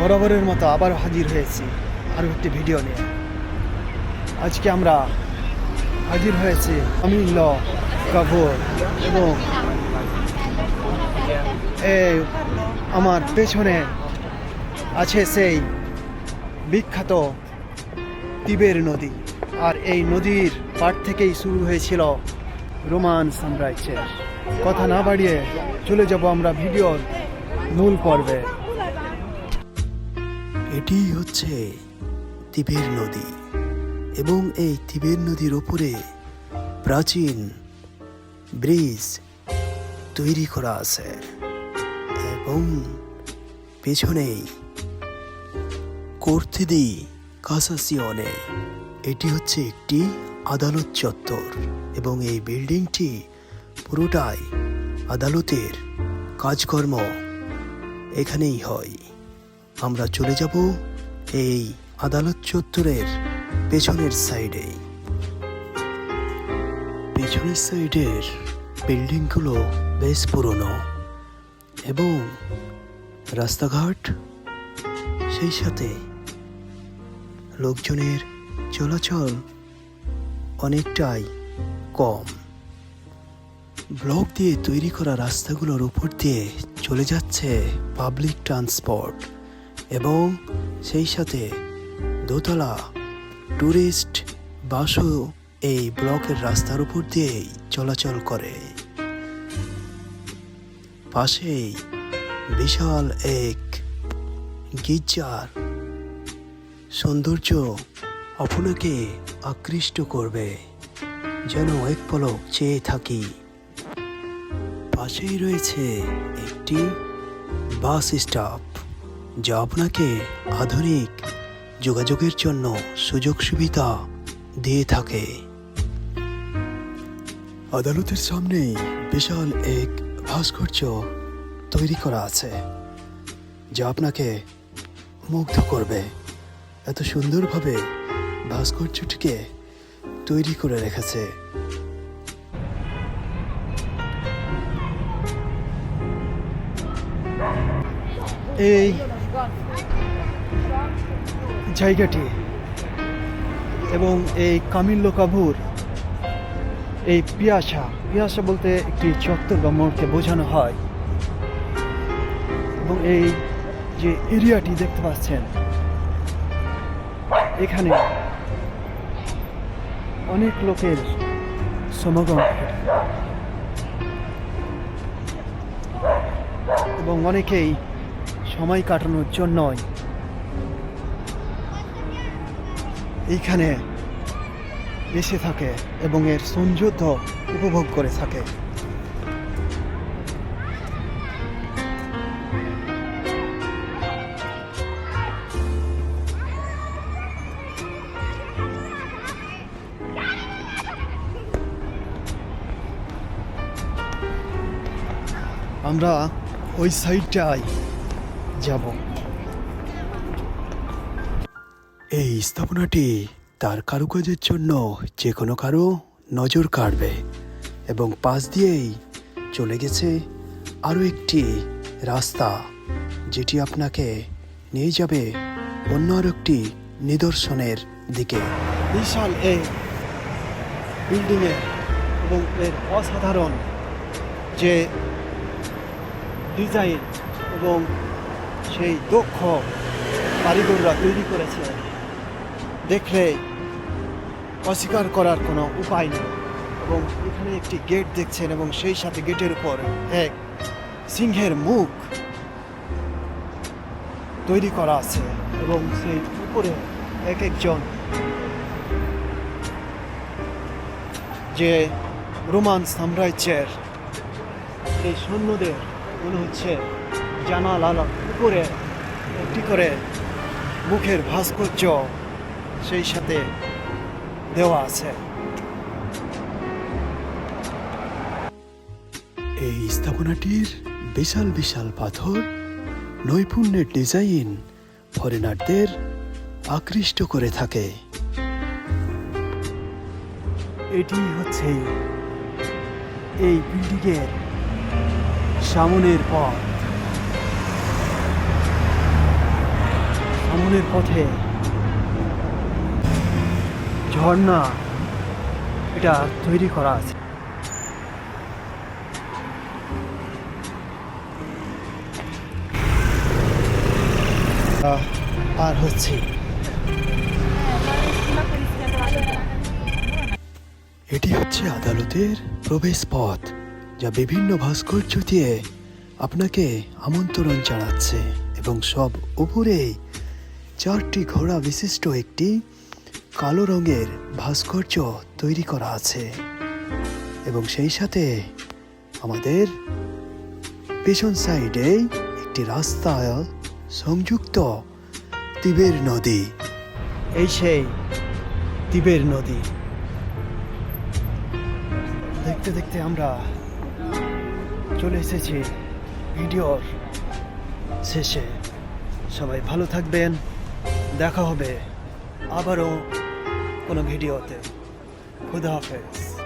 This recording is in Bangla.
বরাবরের মতো আবার হাজির হয়েছি আরও একটি ভিডিও নিয়ে। আজকে আমরা হাজির হয়েছি অমিল কাপুর এবং এই আমার পেছনে আছে সেই বিখ্যাত তিবের নদী। আর এই নদীর পাড় থেকেই শুরু হয়েছিল রোমান সাম্রাজ্যের। কথা না বাড়িয়ে চলে যাব আমরা ভিডিওর মূল পর্বে। এটি হচ্ছে তিবের নদী এবং এই তিবের নদীর ওপরে প্রাচীন ব্রিজ তৈরি করা আছে এবং পেছনেই কর্তিদি কাসাসিয়নে এটি হচ্ছে একটি আদালত চত্বর এবং এই বিল্ডিংটি পুরোটাই আদালতের কাজকর্ম এখানেই হয়। আমরা চলে যাব এই আদালত চত্বরের পেছনের সাইডে। পেছনের সাইডের বিল্ডিংগুলো বেশ পুরনো এবং রাস্তাঘাট সেই সাথে লোকজনের চলাচল অনেকটাই কম। ব্লক দিয়ে তৈরি করা রাস্তাগুলোর উপর দিয়ে চলে যাচ্ছে পাবলিক ট্রান্সপোর্ট। এবং সেই সাথে দোতলা ট্যুরিস্ট বাসও এই ব্লকের রাস্তার উপর দিয়েই চলাচল করে। পাশেই বিশাল এক গির্জার সৌন্দর্য আপনাকে আকৃষ্ট করবে, যেন এক পলক চেয়ে থাকি। পাশেই রয়েছে একটি বাস স্টপ যা আপনাকে আধুনিক যোগাযোগের জন্য সুযোগ সুবিধা দিয়ে থাকে। আদালতের সামনেই বিশাল এক ভাস্কর্য তৈরি করা আছে, যা আপনাকে মুগ্ধ করবে। এত সুন্দরভাবে ভাস্কর্যটিকে তৈরি করে রেখেছে। এই জায়গাটি এবং এই কামিল্য কাপুর এই পিয়াসা পিয়াসা বলতে একটি চত্বর বা মোড়কে বোঝানো হয়। এবং এই যে এরিয়াটি দেখতে পাচ্ছেন, এখানে অনেক লোকের সমাগম এবং অনেকেই সময় কাটানোর জন্যই। এইখানে এসে থাকে এবং এর সৌন্দর্য উপভোগ করে থাকে। আমরা ওই সাইডটাই যাব। এই স্থাপনাটি তার কারুকাজের জন্য যে কোনো কারও নজর কাড়বে এবং পাশ দিয়েই চলে গেছে আরও একটি রাস্তা যেটি আপনাকে নিয়ে যাবে অন্য আর একটি নিদর্শনের দিকে। বিশাল এই বিল্ডিংয়ের এবং এর অসাধারণ যে ডিজাইন এবং সেই দক্ষ কারিগররা তৈরি করেছে। দেখলে অস্বীকার করার কোনো উপায় নেই। এবং এখানে একটি গেট দেখছেন এবং সেই সাথে গেটের উপর এক সিংহের মুখ তৈরি করা আছে এবং সেই উপরে এক একজন যে রোমান সাম্রাজ্যের সেই সৈন্যদের মনে হচ্ছে জানালার উপরে একটি করে মুখের ভাস্কর্য সেই সাথে দেওয়া আছে। এই স্থাপনাটির বিশাল বিশাল পাথর নৈপুণ্যের ডিজাইন ফরেনারদের আকৃষ্ট করে থাকে। এটি হচ্ছে এই বিল্ডিংয়ের সামনের পথ। সামনের পথে। ঝর্ণা, এটা তৈরি করা আছে। আর হচ্ছে। এটি হচ্ছে আদালতের প্রবেশ পথ, যা বিভিন্ন ভাস্কর্য দিয়ে আপনাকে আমন্ত্রণ জানাচ্ছে এবং সব উপরে চারটি ঘোড়া বিশিষ্ট একটি কালো রঙের ভাস্কর্য তৈরি করা আছে। এবং সেই সাথে আমাদের পেছন সাইডে একটি রাস্তা সংযুক্ত তিবের নদী। এই সেই তিবের নদী। দেখতে দেখতে আমরা চলে এসেছি ভিডিওর শেষে। সবাই ভালো থাকবেন। দেখা হবে। আবারও কোনো ভিডিওতে। খুদা হাফেজ।